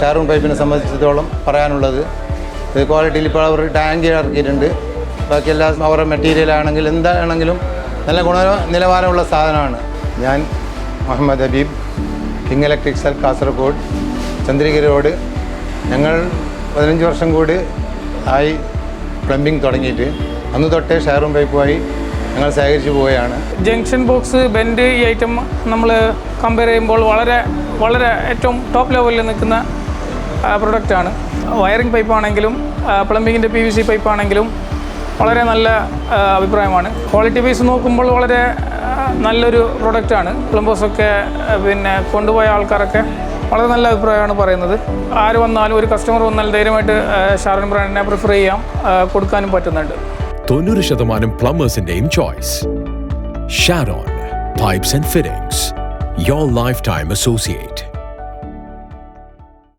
ഷാറൂൺ പൈപ്പിനെ സംബന്ധിച്ചിടത്തോളം പറയാനുള്ളത് ഇത് ക്വാളിറ്റിയിൽ ഇപ്പോൾ അവർ ടാങ്ക് ഇറക്കിയിട്ടുണ്ട്. ബാക്കി എല്ലാ അവരുടെ മെറ്റീരിയൽ ആണെങ്കിൽ എന്താണെങ്കിലും നല്ല ഗുണ നിലവാരമുള്ള സാധനമാണ്. ഞാൻ Muhammad Abeeb king electricals Kasaragod Chandragiri road. ഞങ്ങൾ പതിനഞ്ച് വർഷം കൂടി ആയി പ്ലംബിംഗ് തുടങ്ങിയിട്ട്. അന്ന് തൊട്ടേ ഷെയറും പൈപ്പുമായി ഞങ്ങൾ ശേഖരിച്ചു പോവുകയാണ്. ജംഗ്ഷൻ ബോക്സ് ബെൻഡ് ഈ ഐറ്റം നമ്മൾ കമ്പയർ ചെയ്യുമ്പോൾ വളരെ വളരെ ഏറ്റവും ടോപ്പ് ലെവലിൽ നിൽക്കുന്ന പ്രൊഡക്റ്റാണ് വയറിംഗ് പൈപ്പാണെങ്കിലും പ്ലംബിങ്ങിന്റെ പി വി സി പൈപ്പാണെങ്കിലും വളരെ നല്ല അഭിപ്രായമാണ്. ക്വാളിറ്റി വൈസ് നോക്കുമ്പോൾ വളരെ നല്ലൊരു ആണ്. പ്ലംബേഴ്സൊക്കെ പിന്നെ കൊണ്ടുപോയ ആൾക്കാരൊക്കെ വളരെ നല്ല അഭിപ്രായമാണ് പറയുന്നത്. ആര് വന്നാലും ഒരു കസ്റ്റമർ വന്നാൽ ധൈര്യമായിട്ട് ഷാരൻ ബ്രാൻഡിനെ പ്രിഫർ ചെയ്യാം കൊടുക്കാനും പറ്റുന്നുണ്ട്. തൊണ്ണൂറ് ശതമാനം പ്ലംബേഴ്സിന്റെയും choice Sharon pipes and fittings your life time associate